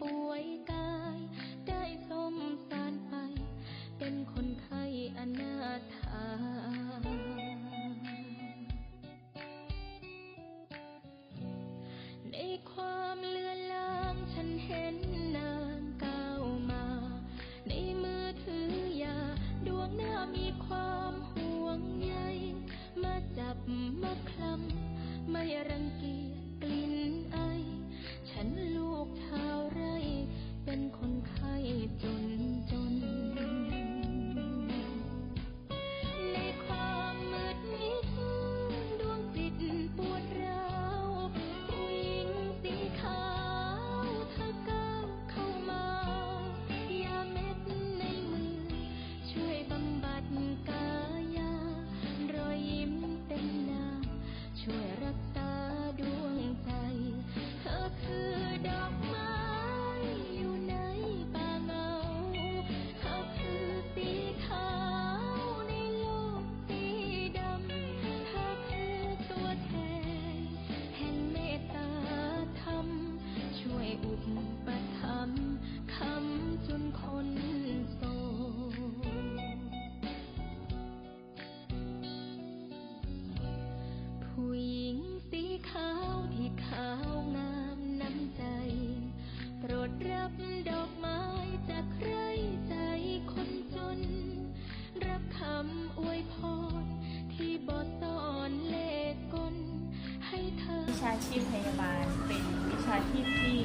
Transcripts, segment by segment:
ป่วยกาชีพพยาบาล เป็นวิชาชีพที่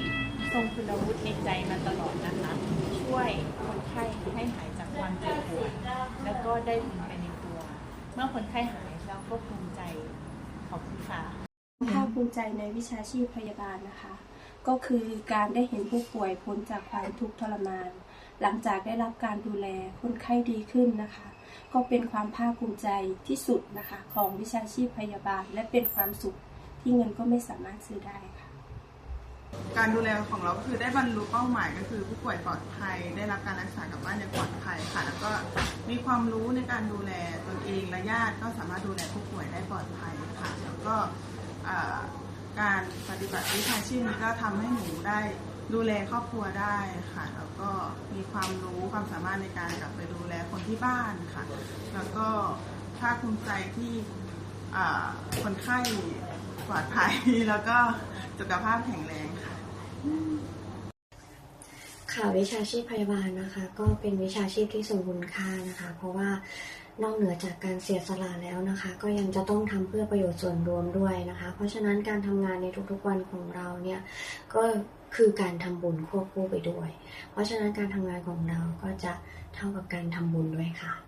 ทรงคุณวุฒิในใจมาตลอดนะคะ ช่วยคนไข้ให้หายจากความเจ็บปวด แล้วก็ได้บุญไปในตัว เมื่อคนไข้หายเราก็ภูมิใจ ขอบคุณค่ะภาคภูมิใจในวิชาชีพพยาบาลนะคะ ก็คือการได้เห็นผู้ป่วยพ้นจากความทุกข์ทรมาน หลังจากได้รับการดูแลคนไข้ดีขึ้นนะคะ ก็เป็นความภาคภูมิใจที่สุดนะคะ ของวิชาชีพพยาบาล และเป็นความสุข ที่เงินก็ไม่สามารถซื้อได้ค่ะ การดูแลของเราก็คือได้บรรลุเป้าหมายก็คือผู้ป่วยปลอดภัย ได้รับการรักษากลับบ้านอย่างปลอดภัยค่ะ แล้วก็มีความรู้ในการดูแลตนเองและญาติก็สามารถดูแลผู้ป่วยได้ปลอดภัยค่ะ แล้วก็การปฏิบัติวิชาชีพนี้ก็ทำให้หนูได้ดูแลครอบครัวได้ค่ะ แล้วก็มีความรู้ความสามารถในการกลับไปดูแลคนที่บ้านค่ะ แล้วก็ภาคภูมิใจที่คนไข้ ปลอดภัยแล้วก็สุขภาพแข็งแรงค่ะ ค่ะวิชาชีพพยาบาลนะคะ ก็เป็นวิชาชีพที่ทรงคุณค่านะคะ เพราะว่านอกเหนือจากการเสียสละแล้วนะคะ ก็ยังจะต้องทำเพื่อประโยชน์ส่วนรวมด้วยนะคะ เพราะฉะนั้นการทำงานในทุกๆวันของเราเนี่ยก็คือการทำบุญควบคู่ไปด้วย เพราะฉะนั้นการทำงานของเราก็จะเท่ากับการทำบุญด้วยค่ะ